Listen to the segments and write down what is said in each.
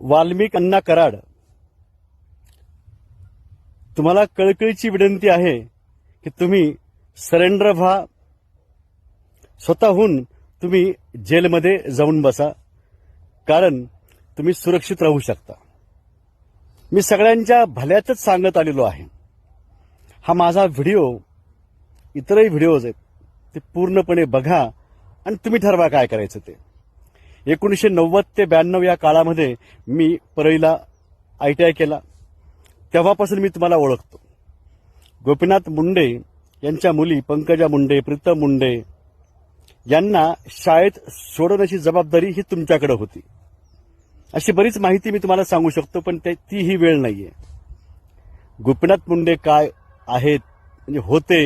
वाल्मिक अण्णा कराड. तुम्हाला कळकळीची विनंती आहे की तुम्ही सरेंडर व्हा. स्वतःहून तुम्ही जेलमध्ये जाऊन बसा. कारण तुम्ही सुरक्षित राहू शकता. मी सगळ्यांच्या भल्यातच सांगत आलेलो आहे. हा माझा व्हिडिओ इतरही व्हिडिओज आहेत ते पूर्णपणे बघा आणि तुम्ही ठरवा काय करायचं ते. एकोणीसशे नव्वद ते ब्याण्णव या काळामध्ये मी परळीला आय टी आय केला. तेव्हापासून मी तुम्हाला ओळखतो. गोपीनाथ मुंडे यांच्या मुली पंकजा मुंडे प्रीतम मुंडे यांना शाळेत सोडवण्याची जबाबदारी ही तुमच्याकडे होती. अशी बरीच माहिती मी तुम्हाला सांगू शकतो पण ते ती ही वेळ आहे गोपीनाथ मुंडे काय आहेत म्हणजे होते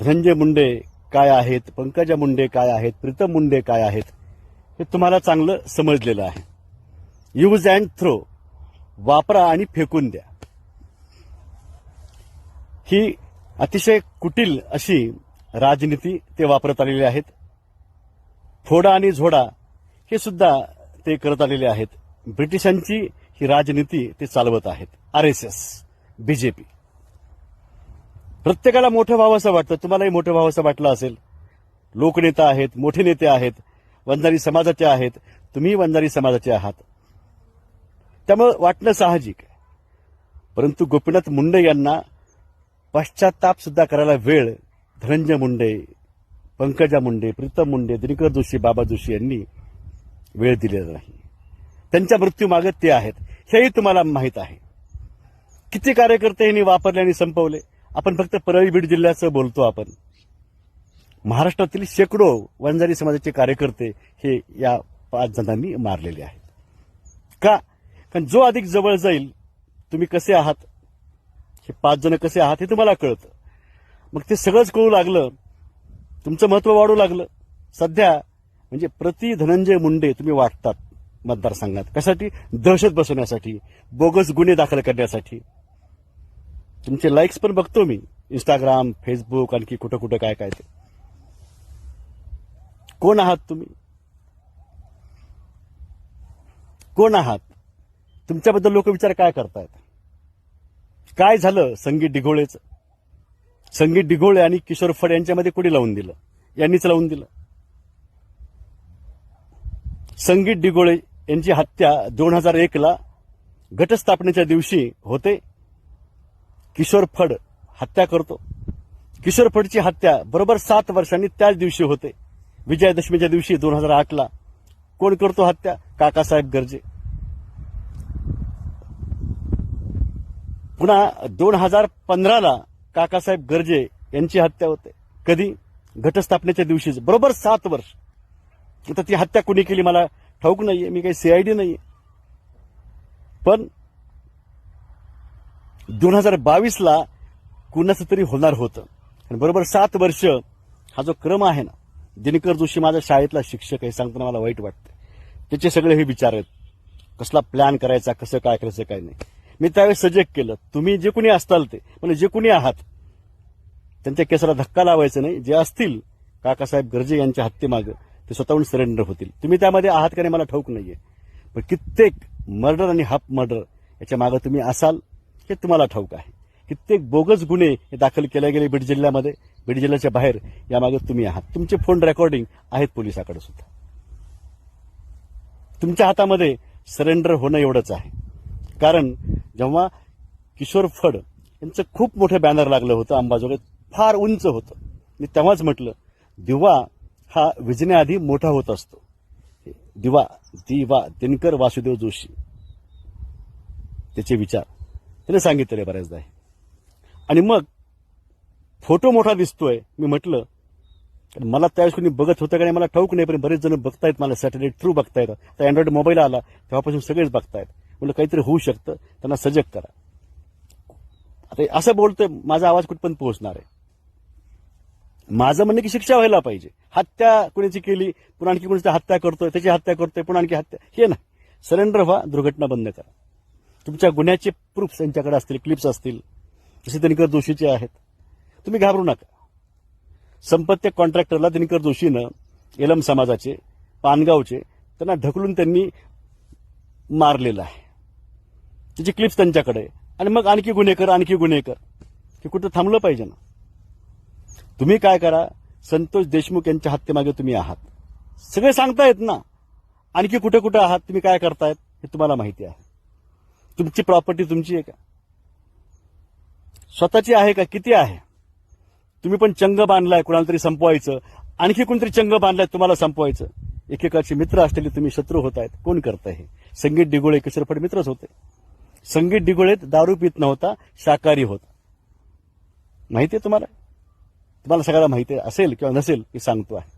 धनंजय मुंडे काय आहेत पंकजा मुंडे काय आहेत प्रीतम मुंडे काय आहेत हे तुम्हाला चांगलं समजलेलं आहे. यूज अँड थ्रो वापरा आणि फेकून द्या. ही अतिशय कुटील अशी राजनीती ते वापरत आलेले आहेत. फोडा आणि झोडा हे सुद्धा ते करत आलेले आहेत. ब्रिटिशांची ही राजनीती ते चालवत आहेत. आर एस एस बीजेपी प्रत्येकाला मोठं व्हावं असं वाटतं. तुम्हालाही मोठं व्हावं असं वाटलं असेल. लोकनेता आहेत मोठे नेते आहेत. वंजारी समाजाचे आहेत तुम्ही वंजारी समाजाचे आहात. त्यामुळं वाटणं साहजिक आहे. परंतु गोपीनाथ मुंडे यांना पश्चाताप सुद्धा करायला वेळ धनंजय मुंडे पंकजा मुंडे प्रीतम मुंडे दिनकर जोशी बाबा जोशी यांनी वेळ दिलेला नाही. त्यांच्या मृत्यूमागे ते आहेत हेही तुम्हाला माहीत आहे. किती कार्यकर्ते यांनी वापरले आणि संपवले? आपण फक्त परळी बीड जिल्ह्याचं बोलतो आपण. महाराष्ट्रातील शेकडो वंजारी समाजाचे कार्यकर्ते हे या पाच जणांनी मारलेले आहेत. का? कारण जो अधिक जवळ जाईल तुम्ही कसे आहात? हे पाच जण कसे आहात हे तुम्हाला कळतं. मग ते सगळंच कळू लागलं. तुमचं महत्त्व वाढू लागलं. सध्या म्हणजे प्रति धनंजय मुंडे तुम्ही वाटतात मतदारसंघात. कशासाठी? दहशत बसवण्यासाठी बोगस गुन्हे दाखल करण्यासाठी. तुमचे लाईक्स पण बघतो मी. इंस्टाग्राम फेसबुक आणखी कुठं कुठं काय काय ते. कोण आहात तुम्ही? कोण आहात? तुमच्याबद्दल लोक विचार काय करतायत? काय झालं संगीत डिघोळेचं संगीत डिघोळे आणि किशोर फड यांच्यामध्ये कोणी लावून दिलं? यांनीच लावून दिलं. संगीत डिगोळे यांची हत्या दोन हजार एकला घटस्थापनेच्या दिवशी होते. किशोर फड हत्या करतो. किशोर फडची हत्या बरोबर सात वर्षांनी त्याच दिवशी होते. विजयादशमीच्या दिवशी दोन हजार आठला कोण करतो हत्या? काकासाहेब गर्जे. पुन्हा दोन हजार पंधराला काकासाहेब गर्जे यांची हत्या होते. कधी? घटस्थापनेच्या दिवशीच बरोबर सात वर्ष. आता ती हत्या कुणी केली मला ठाऊक नाहीये. मी काही सीआयडी नाहीये. पण दोन हजार बावीसला कुणाचं तरी होणार होतं. आणि बरोबर सात वर्ष हा जो क्रम आहे ना दिनकर जोशी माझ्या शाळेतला शिक्षक आहे सांगताना मला वाईट वाटतं त्याचे सगळे हे विचार आहेत. कसला प्लॅन करायचा कसं काय करायचं काय नाही. मी त्यावेळेस सजेक्ट केलं तुम्ही जे कोणी असताल ते म्हणजे जे कोणी आहात त्यांच्या केसाला धक्का लावायचा नाही. जे असतील काकासाहेब गर्जे यांच्या हत्येमागं ते स्वतःहून सरेंडर होतील. तुम्ही त्यामध्ये आहात का नाही मला ठाऊक नाहीये. पण कित्येक मर्डर आणि हाफ मर्डर याच्या मागं तुम्ही असाल हे तुम्हाला ठाऊक आहे. कित्येक बोगस गुन्हे हे दाखल केले गेले बीड जिल्ह्यामध्ये. बीड जिल्ह्याच्या बाहेर यामागे तुम्ही आहात. तुमचे फोन रेकॉर्डिंग आहेत पोलिसाकडे सुद्धा. तुमच्या हातामध्ये सरेंडर होणं एवढंच आहे. कारण जेव्हा किशोर फड यांचं खूप मोठं बॅनर लागलं होतं अंबाजोगाईत फार उंच होतं. मी तेव्हाच म्हटलं दिवा हा विजण्याआधी मोठा होत असतो. दिवा दिवा दिनकर वासुदेव जोशी. त्याचे विचार. त्याने सांगितले बऱ्याचदा आहे. आणि मग फोटो मोठा दिसतोय मी म्हटलं मला त्यावेळेस कोणी बघत होतं का नाही मला ठाऊक नाही पण बरेच जण बघतायत मला सॅटेलाईट थ्रू बघतायत. आता अँड्रॉइड मोबाईल आला तेव्हापासून सगळेच बघतायत. म्हणलं काहीतरी होऊ शकतं त्यांना सजग करा. आता असं बोलतोय माझा आवाज कुठपर्यंत पोहोचणार आहे. माझं म्हणणं की शिक्षा व्हायला पाहिजे. हत्या कुणाची केली पुन्हा आणखी कोणाची हत्या करतोय त्याची हत्या करतोय पुन्हा आणखी हत्या हे नाही. सरेंडर व्हा दुर्घटना बंद करा. तुमच्या गुन्ह्याचे प्रूफ त्यांच्याकडे असतील क्लिप्स असतील. जसे दिनकर जोशीचे आहेत. तुम्ही घाबरू नका. संपत्ती कॉन्ट्रॅक्टरला दिनकर जोशीनं एलम समाजाचे पानगावचे त्यांना ढकलून त्यांनी मारलेलं आहे. त्याची क्लिप्स त्यांच्याकडे आणि मग आणखी गुन्हेकर आणखी गुन्हेकर हे कुठं थांबलं पाहिजे ना? तुम्ही काय करा? संतोष देशमुख यांच्या हत्येमागे तुम्ही आहात. सगळे सांगतायत ना. आणखी कुठे कुठे आहात? तुम्ही काय करतायत? हे तुम्हाला माहिती आहे. तुमची प्रॉपर्टी तुमची आहे का? स्वतःची आहे का? किती आहे? तुम्ही पण चंग बांधलाय कुणाला तरी संपवायचं. आणखी कोणतरी चंग बांधलाय तुम्हाला संपवायचं. एकेकाचे मित्र असलेले तुम्ही शत्रू होत आहेत. कोण करताय हे? संगीत डिगोळे किशोरफड मित्रच होते. संगीत डिगोळेत दारू पित नव्हता शाकाहारी होता. माहिती आहे तुम्हाला? तुम्हाला सगळ्याला माहिती आहे. असेल किंवा नसेल हे सांगतो आहे.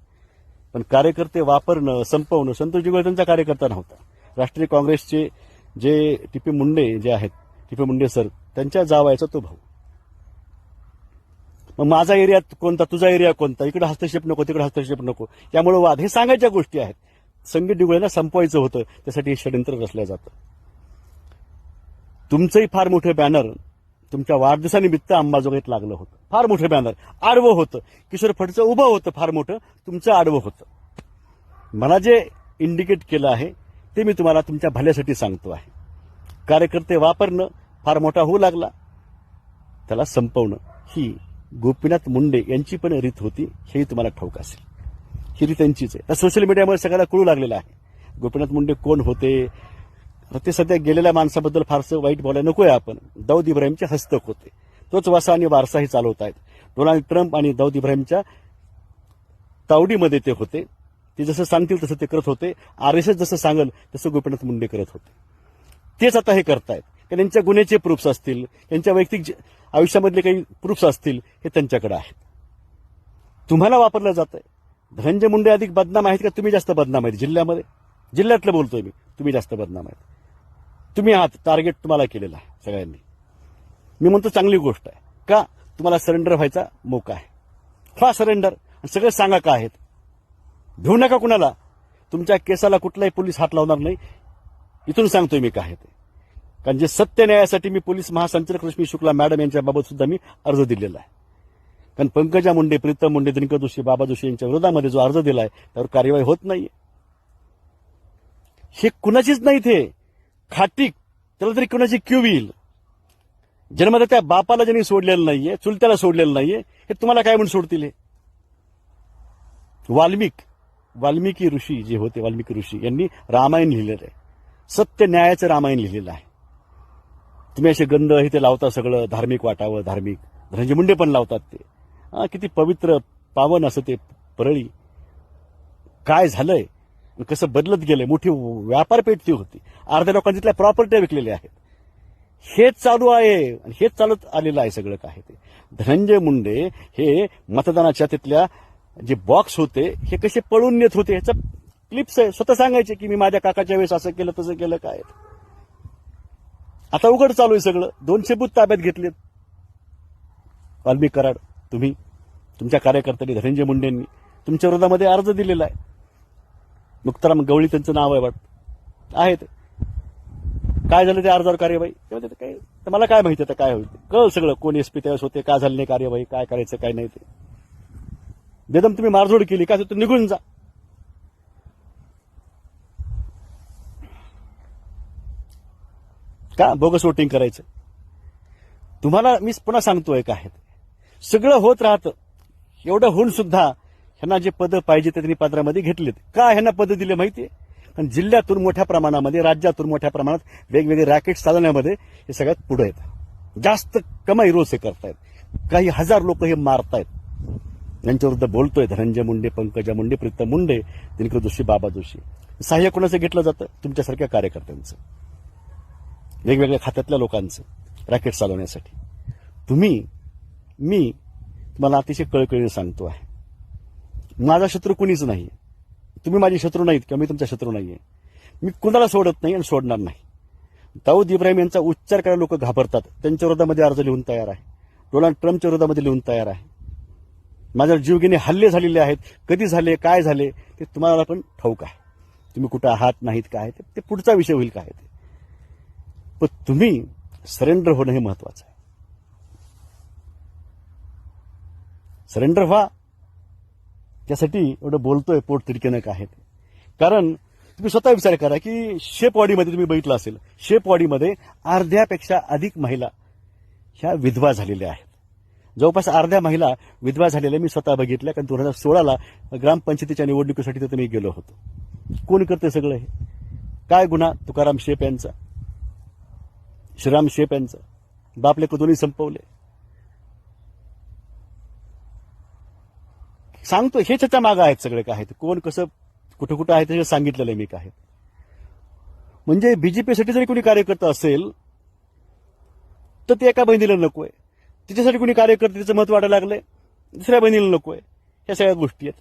पण कार्यकर्ते वापरणं संपवणं संतोष डिगोळे त्यांचा कार्यकर्ता नव्हता. राष्ट्रीय काँग्रेसचे जे टिपे मुंडे जे आहेत टिपे मुंडे सर त्यांच्या जावायचा तो भाऊ. मग माझा एरिया कोणता तुझा एरिया कोणता इकडे हस्तक्षेप नको तिकडे हस्तक्षेप नको. त्यामुळे वाद हे सांगायच्या गोष्टी आहेत. संगीत डिगोळ्यांना संपवायचं होतं त्यासाठी हे षडयंत्र रचलं जातं. तुमचंही फार मोठं बॅनर तुमच्या वाढदिवसानिमित्त अंबाजोगाईत लागलं होतं. फार मोठं बॅनर आडवं होतं. किशोर फडचं उभं होतं फार मोठं. तुमचं आडवं होतं. मला जे इंडिकेट केलं आहे ते मी तुम्हाला तुमच्या भल्यासाठी सांगतो आहे. कार्यकर्ते वापरणं फार मोठा होऊ लागला. त्याला संपवणं ही गोपीनाथ मुंडे यांची पण रीत होती हेही तुम्हाला ठाऊक असेल. ही रीत त्यांचीच आहे. तर सोशल मीडियामुळे सगळ्याला कळू लागलेलं आहे. गोपीनाथ मुंडे कोण होते? ते सध्या गेलेल्या माणसाबद्दल फारसं वाईट बोलायला नकोय आपण. दाऊद इब्राहिमचे हस्तक होते. तोच वासा आणि वारसाही चालवत आहेत. डोनाल्ड ट्रम्प आणि दाऊद इब्राहिमच्या तावडीमध्ये ते होते. ते जसं सांगतील तसं ते करत होते. आर एस एस जसं सांगल तसं गोपीनाथ मुंडे करत होते. तेच आता हे करतायत. कारण त्यांच्या गुन्ह्याचे प्रूफ्स असतील त्यांच्या वैयक्तिक जे- आयुष्यामधले काही प्रूफ्स असतील हे त्यांच्याकडे आहेत. तुम्हाला वापरलं जात आहे धनंजय मुंडे अधिक बदनाम आहेत का? तुम्ही जास्त बदनाम आहेत जिल्ह्यामध्ये. जिल्ह्यातलं बोलतोय मी. तुम्ही जास्त बदनाम आहेत. तुम्ही आहात टार्गेट तुम्हाला केलेला आहे सगळ्यांनी. मी म्हणतो चांगली गोष्ट आहे. का? तुम्हाला सरेंडर व्हायचा मोका आहे. व्हा सरेंडर आणि सगळं सांगा का आहेत. घेऊ नका कुणाला. तुमच्या केसाला कुठलाही पोलीस हात लावणार नाही. इथून सांगतोय मी काय आहे ते कारण जे सत्य न्यायासाठी मी पोलीस महासंचालक रश्मी शुक्ला मॅडम यांच्याबाबत सुद्धा मी अर्ज दिलेला आहे. कारण पंकजा मुंडे प्रीतम मुंडे दिनकर जोशी बाबा जोशी यांच्या विरोधामध्ये जो अर्ज दिलाय त्यावर कार्यवाही होत नाहीये. हे कुणाचीच नाही ते खाटीक त्याला तरी कुणाची क्यू येईल? जन्मदा त्या बापाला ज्यांनी सोडलेलं नाहीये चुलत्याला सोडलेलं नाहीये हे तुम्हाला काय म्हणून सोडतील हे? वाल्मिक वाल्मिकी ऋषी जे होते वाल्मिकी ऋषी यांनी रामायण लिहिलेलं आहे. सत्य न्यायाचं रामायण लिहिलेलं आहे. तुम्ही असे गंध हे ते लावता सगळं धार्मिक वाटावं धार्मिक. धनंजय मुंडे पण लावतात ते. हा, किती पवित्र पावन असं ते परळी. काय झालंय? कसं बदलत गेलंय? मोठी व्यापारपेठ ती होती. अर्ध्या लोकांनी तिथल्या प्रॉपर्ट्या विकलेल्या आहेत. हेच चालू आहे. आणि हेच चालत आलेलं आहे सगळं काय ते. धनंजय मुंडे हे मतदानाच्या तिथल्या जे बॉक्स होते हे कसे पळून नेत होते? ह्याचं क्लिप्स आहे. स्वतः सांगायचे की मी माझ्या काकाच्या वेळेस असं केलं तसं केलं काय आता उघड चालू आहे सगळं. दोनशे बूथ ताब्यात घेतलेत. वाल्मिक कराड तुम्ही तुमच्या कार्यकर्त्यांनी धनंजय मुंडेंनी तुमच्या विरोधामध्ये अर्ज दिलेला आहे. मुक्ताराम गवळी त्यांचं नाव आहे वाटत. आहे ते काय झालं त्या अर्जावर कार्यवाही? तेव्हा काय तर मला काय माहिती आता काय होईल कळ सगळं. कोण एसपी त्यावेळेस होते काय झालं नाही कार्यवाही काय करायचं काय नाही ते. बेदम तुम्ही मारझोड केली काय तर निघून जा. का बोगस वोटिंग करायचं? तुम्हाला मी पुन्हा सांगतोय काय ते. सगळं होत राहतं. एवढं होऊन सुद्धा ह्यांना जे पदं पाहिजे ते त्यांनी पदरामध्ये घेतलेत. का ह्यांना पदं दिले माहितीये कारण जिल्ह्यातून मोठ्या प्रमाणामध्ये राज्यातून मोठ्या प्रमाणात वेगवेगळे रॅकेट चालवण्यामध्ये हे सगळ्यात पुढे आहेत जास्त कमाई रोज हे करतायत. काही हजार लोक हे मारतायत. यांच्याविरुद्ध बोलतोय धनंजय मुंडे पंकजा मुंडे प्रीतम मुंडे दिनकर जोशी बाबा जोशी. सहाय्य कोणाचं घेतलं जातं? तुमच्यासारख्या कार्यकर्त्यांचं. वेगवेगळ्या खात्यातल्या लोकांचं रॅकेट चालवण्यासाठी. तुम्ही मी तुम्हाला अतिशय कळकळीने सांगतो आहे. माझा शत्रू कुणीच नाही तुम्ही माझे शत्रू नाहीत किंवा मी तुमचा शत्रू नाही आहे मी कुणाला सोडत नाही आणि सोडणार नाही. दाऊद इब्राहिम यांचा उच्चार करायला लोक घाबरतात. त्यांच्या विरोधामध्ये अर्ज लिहून तयार आहे. डोनाल्ड ट्रम्पच्या विरोधामध्ये लिहून तयार आहे. माझ्यावर जीवघेणे हल्ले झालेले आहेत. कधी झाले काय झाले ते तुम्हाला पण ठाऊक आहे. तुम्ही कुठं आहात नाहीत काय ते ते पुढचा विषय होईल काय ते. पण तुम्ही सरेंडर होणं हे महत्वाचं आहे. सरेंडर व्हा. त्यासाठी एवढं बोलतोय पोट तिडकेनं काय ते. कारण तुम्ही स्वतः विचार करा की शेपवाडीमध्ये तुम्ही बघितलं असेल शेपवाडीमध्ये अर्ध्यापेक्षा अधिक महिला ह्या विधवा झालेल्या आहेत. जवळपास अर्ध्या महिला विधवा झालेल्या मी स्वतः बघितल्या कारण दोन हजार सोळाला ग्रामपंचायतीच्या निवडणुकीसाठी तिथे मी गेलो होतो. कोण करते सगळं हे? काय गुन्हा? तुकाराम शेप यांचा. श्रीराम शेप यांचं. बापले दोन्ही संपवले. सांगतो हे त्याच्या मागं आहेत सगळे काय आहेत. कोण कसं कुठं कुठं आहे ते सांगितलेलं आहे मी काय. म्हणजे बीजेपीसाठी जरी कोणी कार्यकर्ता असेल तर ते एका बहिणीला नको आहे तिच्यासाठी कोणी कार्यकर्ते तिचं महत्त्व वाटायला लागलंय दुसऱ्या बहिणीला नको आहे ह्या सगळ्या गोष्टी आहेत.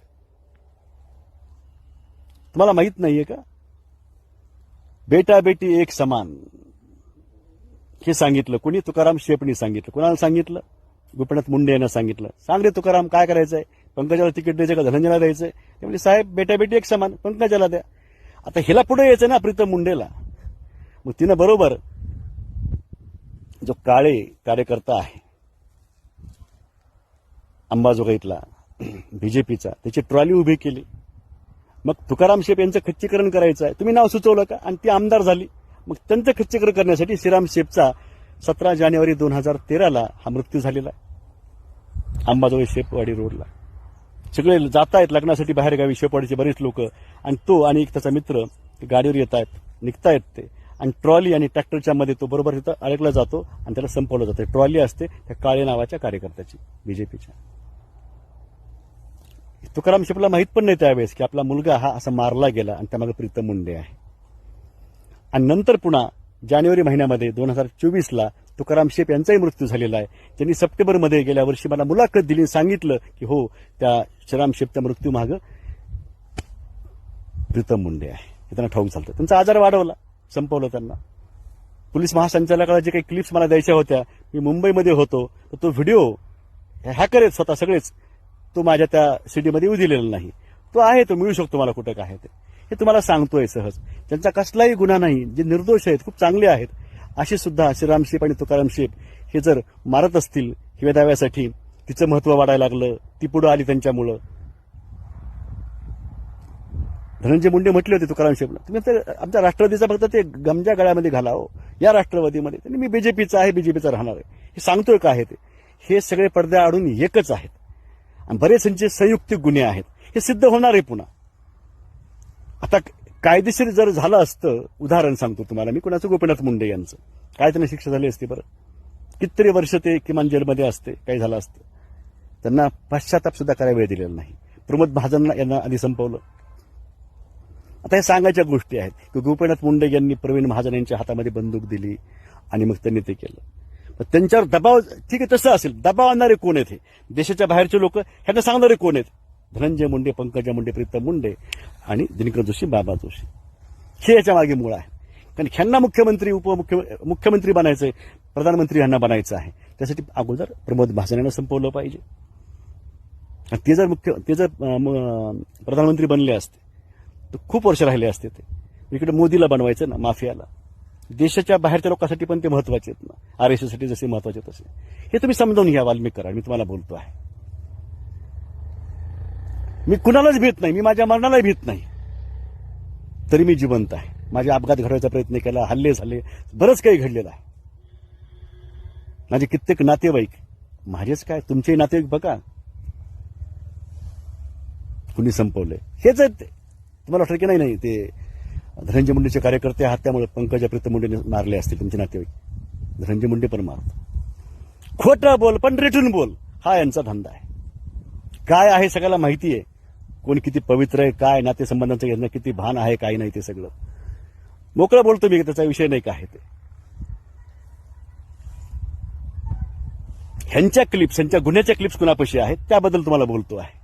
तुम्हाला माहीत नाहीये का? बेटा बेटी एक समान. हे सांगितलं. कुणी तुकाराम शेपणी सांगितलं. कुणाला सांगितलं? गोपीनाथ मुंडे यांना सांगितलं. सांग रे तुकाराम काय करायचंय? पंकजाला तिकीट द्यायचं का? धनंजयला द्यायचं? ते म्हणजे साहेब बेटा बेटी एक समान. पंकजाला द्या. आता हिला पुढे यायचं ना प्रीतम मुंडेला. मग तिनं बरोबर जो काळे कार्यकर्ता आहे अंबाजोगाईतला बीजेपीचा त्याची ट्रॉली उभी केली. मग तुकाराम शेप यांचं खच्चीकरण करायचं आहे तुम्ही नाव सुचवलं का? आणि ती आमदार झाली. मग त्यांचं खच्चीकरण करण्यासाठी श्रीराम शेपचा सतरा जानेवारी दोन हजार तेराला हा मृत्यू झालेला आहे. अंबाजोगाई शेपवाडी रोडला. सगळे जात आहेत लग्नासाठी बाहेरगावी शेपवाडीचे बरेच लोक. आणि तो आणि एक त्याचा मित्र गाडीवर येत आहेत निघतायत ते. आणि ट्रॉली आणि ट्रॅक्टरच्या मध्ये तो बरोबर तिथं अडकला जातो आणि त्याला संपवलं जातं. ट्रॉली असते त्या काळे नावाच्या कार्यकर्त्याची बीजेपीच्या. तुकाराम शेपला माहीत पण नाही त्यावेळेस की आपला मुलगा हा असा मारला गेला आणि त्यामागे प्रीतम मुंडे आहे. आणि नंतर पुन्हा जानेवारी महिन्यामध्ये दोन हजार चोवीसला तुकाराम शेप यांचाही मृत्यू झालेला आहे. त्यांनी सप्टेंबरमध्ये गेल्या वर्षी मला मुलाखत दिली सांगितलं की हो त्या श्रीराम शेपच्या मृत्यू माग प्रीतम मुंडे आहे. हे त्यांना ठाऊक चालतं त्यांचा आजार वाढवला संपवलं त्यांना. पोलीस महासंचालकाला जे काही क्लिप्स मला द्यायच्या होत्या मी मुंबईमध्ये होतो तर तो व्हिडिओ हॅकर आहेत स्वतः सगळेच तो माझ्या त्या सीडीमध्ये येऊ दिलेला नाही. तो आहे तो मिळू शकतो मला कुठं काय ते. हे तुम्हाला सांगतोय सहज. त्यांचा कसलाही गुन्हा नाही जे निर्दोष आहेत खूप चांगले आहेत. असे सुद्धा श्रीराम शेप आणि तुकाराम शेप हे जर मारत असतील हिव्या दाव्यासाठी तिचं महत्त्व वाढायला लागलं ती पुढं आली त्यांच्यामुळं. धनंजय मुंडे म्हटले होते तुकाराम शेपला तुम्ही तर आमच्या राष्ट्रवादीचा फक्त ते गमजा गळ्यामध्ये घालावं. या राष्ट्रवादीमध्ये. त्यांनी मी बीजेपीचा आहे बीजेपीचा राहणार आहे. हे सांगतोय का आहे ते? हे सगळे पडद्या आडून एकच आहेत. आणि बरेच त्यांचे संयुक्तिक गुन्हे आहेत. हे सिद्ध होणार आहे पुन्हा. आता कायदेशीर जर झालं असतं उदाहरण सांगतो तुम्हाला मी कुणाचं? गोपीनाथ मुंडे यांचं. काय त्यांना शिक्षा झाली असती बरं? कितीतरी वर्ष ते किमान जेलमध्ये असते काही झालं असतं. त्यांना पश्चाताप सुद्धा करायला वेळ दिलेला नाही. प्रमोद महाजन यांना आधी संपवलं. आता हे सांगायच्या गोष्टी आहेत की गोपीनाथ मुंडे यांनी प्रवीण महाजन यांच्या हातामध्ये बंदूक दिली आणि मग त्यांनी ते केलं. पण त्यांच्यावर दबाव ठीक आहे तसं असेल. दबाव आणणारे कोण आहेत हे? देशाच्या बाहेरचे लोक ह्यांना सांगणारे कोण आहेत? धनंजय मुंडे पंकजा मुंडे प्रीतम मुंडे आणि दिनकर जोशी बाबा जोशी. हे याच्या मागे मूळ आहे. कारण ह्यांना मुख्यमंत्री उपमुख्य मुख्यमंत्री बनायचं आहे प्रधानमंत्री ह्यांना बनायचं आहे. त्यासाठी अगोदर प्रमोद भासन यांना संपवलं पाहिजे. ते जर मुख्य ते जर म- प्रधानमंत्री बनले असते तर खूप वर्ष राहिले असते ते. इकडे मोदीला बनवायचं ना माफियाला. देशाच्या बाहेरच्या लोकांसाठी पण ते महत्त्वाचे आहेत ना. आर एस एससाठी जसे महत्त्वाचे तसे. हे तुम्ही समजावून घ्या वाल्मिक करा मी तुम्हाला बोलतो आहे. मी कुणालाच भीत नाही. मी माझ्या मरणालाही भीत नाही. तरी मी जिवंत आहे. माझे अपघात घडवायचा प्रयत्न केला हल्ले झाले. बरंच काही घडलेलं आहे. माझे कित्येक नातेवाईक माझेच काय? तुमचे नातेवाईक बघा. कुणी संपवले? हेच आहेत ते. तुम्हाला वाटतं की नाही नाही ते धनंजय मुंडेचे कार्यकर्ते आहात त्यामुळे पंकजा प्रीत मुंडेने मारले असतील तुमचे नातेवाईक. धनंजय मुंडे पण मारतो खोटं बोल पण रिटून बोल हा यांचा धंदा आहे. काय आहे सगळ्याला माहिती आहे. कोण किती पवित्र आहे काय नातेसंबंधांचं यांना किती भान आहे काय नाही ते सगळं. मोकळं बोलतो मी त्याचा विषय नाही काय ते. ह्यांच्या क्लिप्स ह्यांच्या गुन्ह्याच्या क्लिप्स कुणापाशी आहेत त्याबद्दल तुम्हाला बोलतो आहे.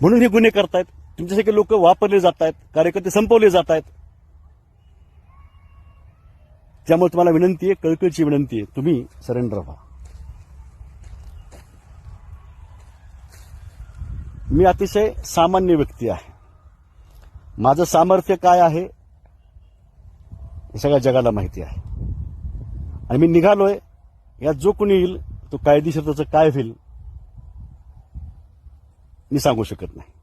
म्हणून हे गुन्हे करतायत. तुमच्यासारखे लोक वापरले जात आहेत कार्यकर्ते संपवले जात आहेत त्यामुळे तुम्हाला विनंती आहे कळकळीची विनंती आहे तुम्ही सरेंडर व्हा. मी अतिशय सामान्य व्यक्ती आहे. माझं सामर्थ्य काय आहे? हे सगळ्या जगाला माहिती आहे. आणि मी निघालोय यात जो कोणी येईल तो कायदेशीर त्याचं काय होईल मी सांगू शकत नाही.